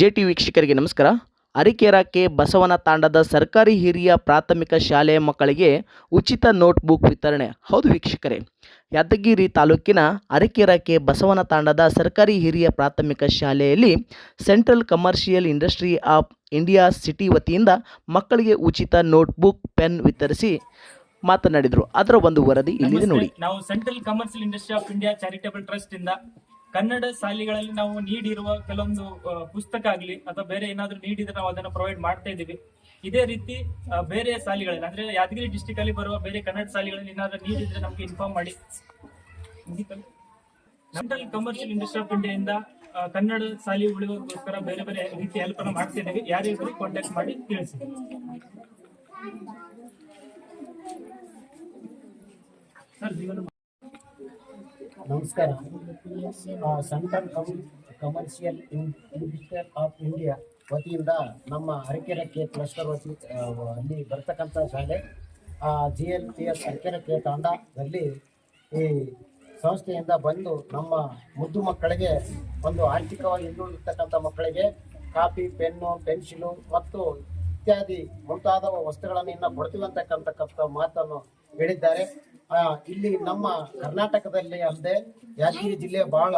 J T ವೀಕ್ಷಕರಿಗೆ ನಮಸ್ಕಾರ. ಅರಿಕೆರಕ್ಕೆ ಬಸವನ ತಾಂಡದ ಸರ್ಕಾರಿ ಹಿರಿಯ ಪ್ರಾಥಮಿಕ ಶಾಲೆಯ ಮಕ್ಕಳಿಗೆ ಉಚಿತ ನೋಟ್ಬುಕ್ ವಿತರಣೆ. ಹೌದು ವೀಕ್ಷಕರೇ. ಯಾದಗಿರಿ ತಾಲೂಕಿನ ಅರಕೆರಕೆ ಬಸವನ ತಾಂಡದ ಸರ್ಕಾರಿ ಹಿರಿಯ ಪ್ರಾಥಮಿಕ ಶಾಲೆಯಲ್ಲಿ central commercial industry of India city ವತಿಯಿಂದ ಮಕ್ಕಳಿಗೆ ಉಚಿತ ನೋಟ್ಬುಕ್ ಪೆನ್ ವಿತರಿಸಿ ಮಾತನಾಡಿದರು. ಅದರ ಒಂದು ವರದಿ ಇಲ್ಲಿದೆ ನೋಡಿ. ನಾವು central commercial industry of India charitable trust ಇಂದ ಕನ್ನಡ ಶಾಲೆಗಳಲ್ಲಿ ನಾವು ನೀಡಿರುವ ಕೆಲವೊಂದು ಪುಸ್ತಕ ಆಗಲಿ ಅಥವಾ ಬೇರೆ ಏನಾದರೂ ನೀಡಿದ್ರೆ ನಾವು ಅದನ್ನು ಪ್ರೊವೈಡ್ ಮಾಡ್ತಾ ಇದ್ದೀವಿ. ಇದೇ ರೀತಿ ಬೇರೆ ಶಾಲೆಗಳಲ್ಲಿ, ಅಂದ್ರೆ ಯಾದಗಿರಿ ಡಿಸ್ಟಿಕ್ ಅಲ್ಲಿ ಬರುವ ಬೇರೆ ಕನ್ನಡ ಶಾಲೆಗಳಲ್ಲಿ ಏನಾದರೂ ನೀಡಿದ್ರೆ ನಮಗೆ ಇನ್ಫಾರ್ಮ್ ಮಾಡಿ. ಸೆಂಟ್ರಲ್ ಕಮರ್ಷಿಯಲ್ ಇಂಡಸ್ಟ್ರಿ ಆಫ್ ಇಂಡಿಯಿಂದ ಕನ್ನಡ ಶಾಲೆ ಉಳಿಯೋದಕ್ಕೋಸ್ಕರ ಬೇರೆ ಬೇರೆ ರೀತಿ ಹೆಲ್ಪ್ ಅನ್ನು ಮಾಡ್ತಾ ಇದ್ದೀವಿ. ಯಾರಿಗೂ ಕಾಂಟ್ಯಾಕ್ಟ್ ಮಾಡಿ ತಿಳಿಸಿ. ಸರ್ ಜೀವನ ನಮಸ್ಕಾರ. Central commercial industrial of India ವತಿಯಿಂದ ನಮ್ಮ ಅರಕೆರೆಕ್ಕೆ ಕ್ಲಸ್ಟರ್ ವತಿ ಅಲ್ಲಿ ಬರ್ತಕ್ಕಂಥ ಶಾಲೆ ಜಿ ಎಲ್ ಪಿ ಎಸ್ ಅರಕೆರೆಕ್ಕೆ ತಾಂಡದಲ್ಲಿ ಈ ಸಂಸ್ಥೆಯಿಂದ ಬಂದು ನಮ್ಮ ಮುದ್ದು ಮಕ್ಕಳಿಗೆ ಒಂದು ಆರ್ಥಿಕವಾಗಿ ಹಿಂದುಳಿರ್ತಕ್ಕಂಥ ಮಕ್ಕಳಿಗೆ ಕಾಪಿ, ಪೆನ್ನು, ಪೆನ್ಸಿಲು ಮತ್ತು ಇತ್ಯಾದಿ ಮುಂತಾದ ವಸ್ತುಗಳನ್ನು ಇನ್ನು ಕೊಡ್ತೀವಿ ಅಂತಕ್ಕಂಥ ಮಾತನ್ನು ಹೇಳಿದ್ದಾರೆ. ಇಲ್ಲಿ ನಮ್ಮ ಕರ್ನಾಟಕದಲ್ಲಿ ಅಲ್ಲದೆ ಯಾದಗಿರಿ ಜಿಲ್ಲೆ ಬಹಳ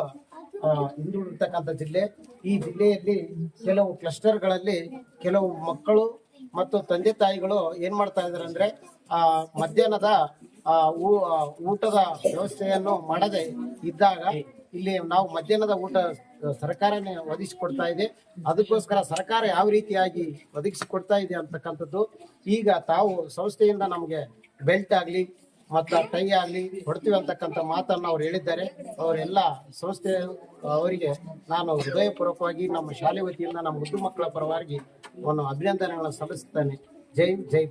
ಹಿಂದುಳಿರ್ತಕ್ಕಂಥ ಜಿಲ್ಲೆ. ಈ ಜಿಲ್ಲೆಯಲ್ಲಿ ಕೆಲವು ಕ್ಲಸ್ಟರ್ಗಳಲ್ಲಿ ಕೆಲವು ಮಕ್ಕಳು ಮತ್ತು ತಂದೆ ತಾಯಿಗಳು ಏನ್ ಮಾಡ್ತಾ ಇದಾರೆ ಅಂದ್ರೆ, ಆ, ಮಧ್ಯಾಹ್ನದ ಊಟದ ವ್ಯವಸ್ಥೆಯನ್ನು ಮಾಡದೆ ಇದ್ದಾಗ ಇಲ್ಲಿ ನಾವು ಮಧ್ಯಾಹ್ನದ ಊಟ ಸರ್ಕಾರನೇ ಒದಗಿಸಿಕೊಡ್ತಾ ಇದೆ. ಅದಕ್ಕೋಸ್ಕರ ಸರ್ಕಾರ ಯಾವ ರೀತಿಯಾಗಿ ಒದಗಿಸಿಕೊಡ್ತಾ ಇದೆ ಅಂತಕ್ಕಂಥದ್ದು ಈಗ ತಾವು ಸಂಸ್ಥೆಯಿಂದ ನಮಗೆ ಬೆಲ್ಟ್ ಆಗ್ಲಿ ಮತ್ತು ಟೈ ಆಗ್ಲಿ ಕೊಡ್ತೀವಿ ಅಂತಕ್ಕಂಥ ಮಾತನ್ನು ಅವ್ರು ಹೇಳಿದ್ದಾರೆ ಅವರೆಲ್ಲ ಸಂಸ್ಥೆ, ಅವರಿಗೆ ನಾನು ಹೃದಯಪೂರ್ವಕವಾಗಿ ನಮ್ಮ ಶಾಲೆ ವತಿಯಿಂದ, ನಮ್ಮ ಮುದ್ದು ಮಕ್ಕಳ ಪರವಾಗಿ ಒಂದು ಅಭಿನಂದನೆಗಳನ್ನು ಸಲ್ಲಿಸುತ್ತೇನೆ ಜೈ ಜೈ.